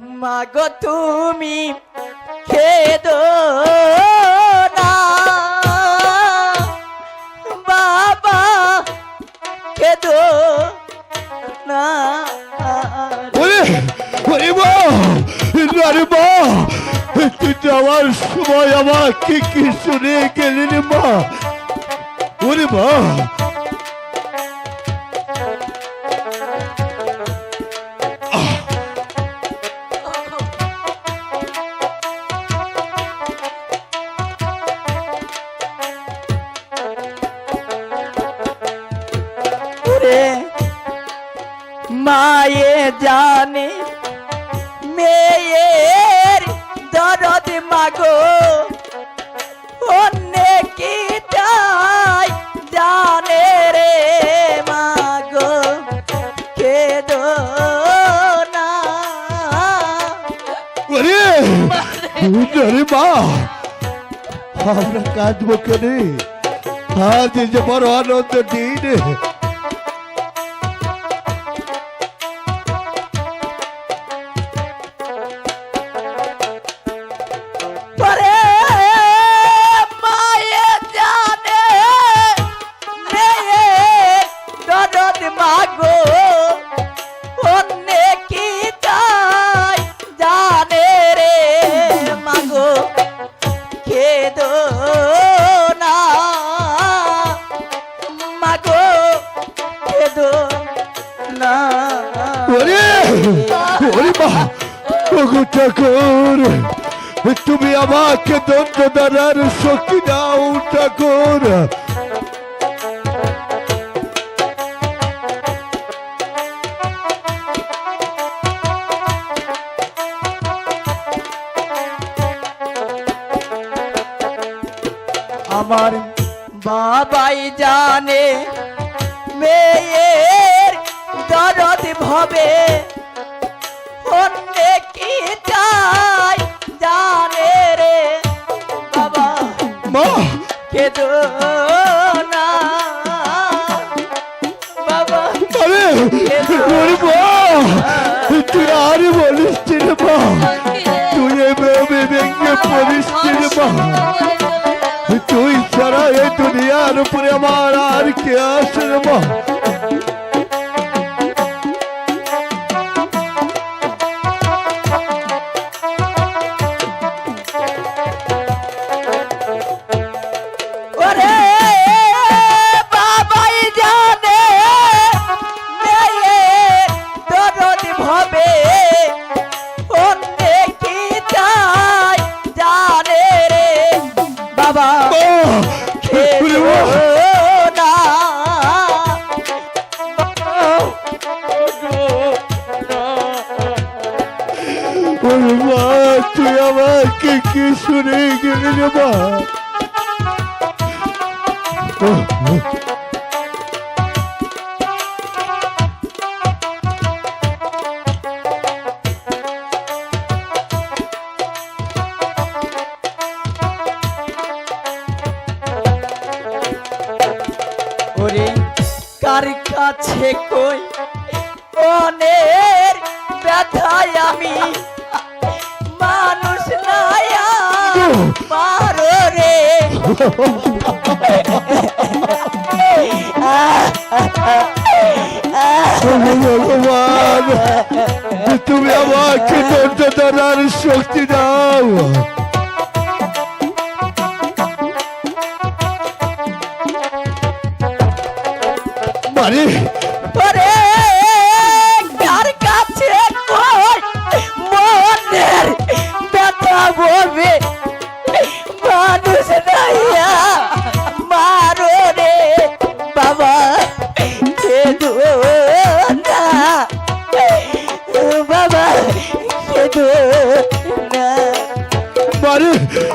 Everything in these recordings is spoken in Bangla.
মাগো তুমি খেদ না। বাবা খেদ না। যাওয়ার সময় আমাকে কি কি শুনে গেলি রে মা। ওরে মা মায়ে জানে, মেয়ের দরদ মাগো। অন্যে কি চাই জানে রে মাগো। খেদ না। মা, আমরা কাঁদবো কেন? আজ যে বড় আনন্দ দিন। মাগো, অন্যে কি চাই জানে রে মাগো, খেদ না। মাগো, খেদ না। ওরে ওরে মা, ওগো ঠাকুর, তুমি আমাকে দণ্ড দাঁড়ার শক্তি দাও ঠাকুর। আমার বাবাই জানে মেয়ের দরদ ভবে। অন্যে কি চাই জানে রে বাবা। মা! কেদ না। বাবা তুই আর বলিস রে তুই এভাবে ভেঙে পড়িস মা। তুই ছাড়া এই দুনিয়ার উপরে আমার আর কে আছে রে মা, তুই আমাকে কি শুনে গেলি রে মা? ওরে কার কাছে কই? মনের ব্যথায় আমি মানুষ নায়া পারো রে। তুমি আমাকে শক্তি দাও।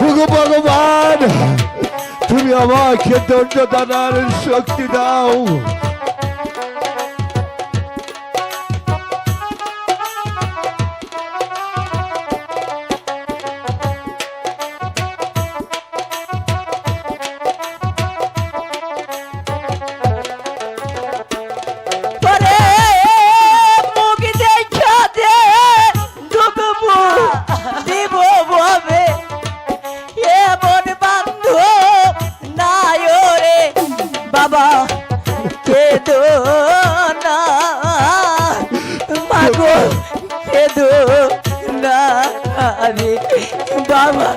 ভগবান তুমি আমাকে দণ্ডদানার দানার শক্তি দাও। কেদো না? মাগো কেদো না? রে বাবা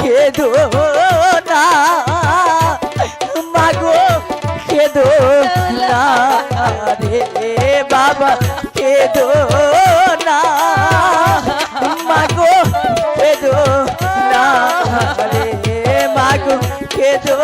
কেদো না? মাগো কেদো না? রে বাবা কেদো না? মাগো কেদো না? রে মাগো কেদো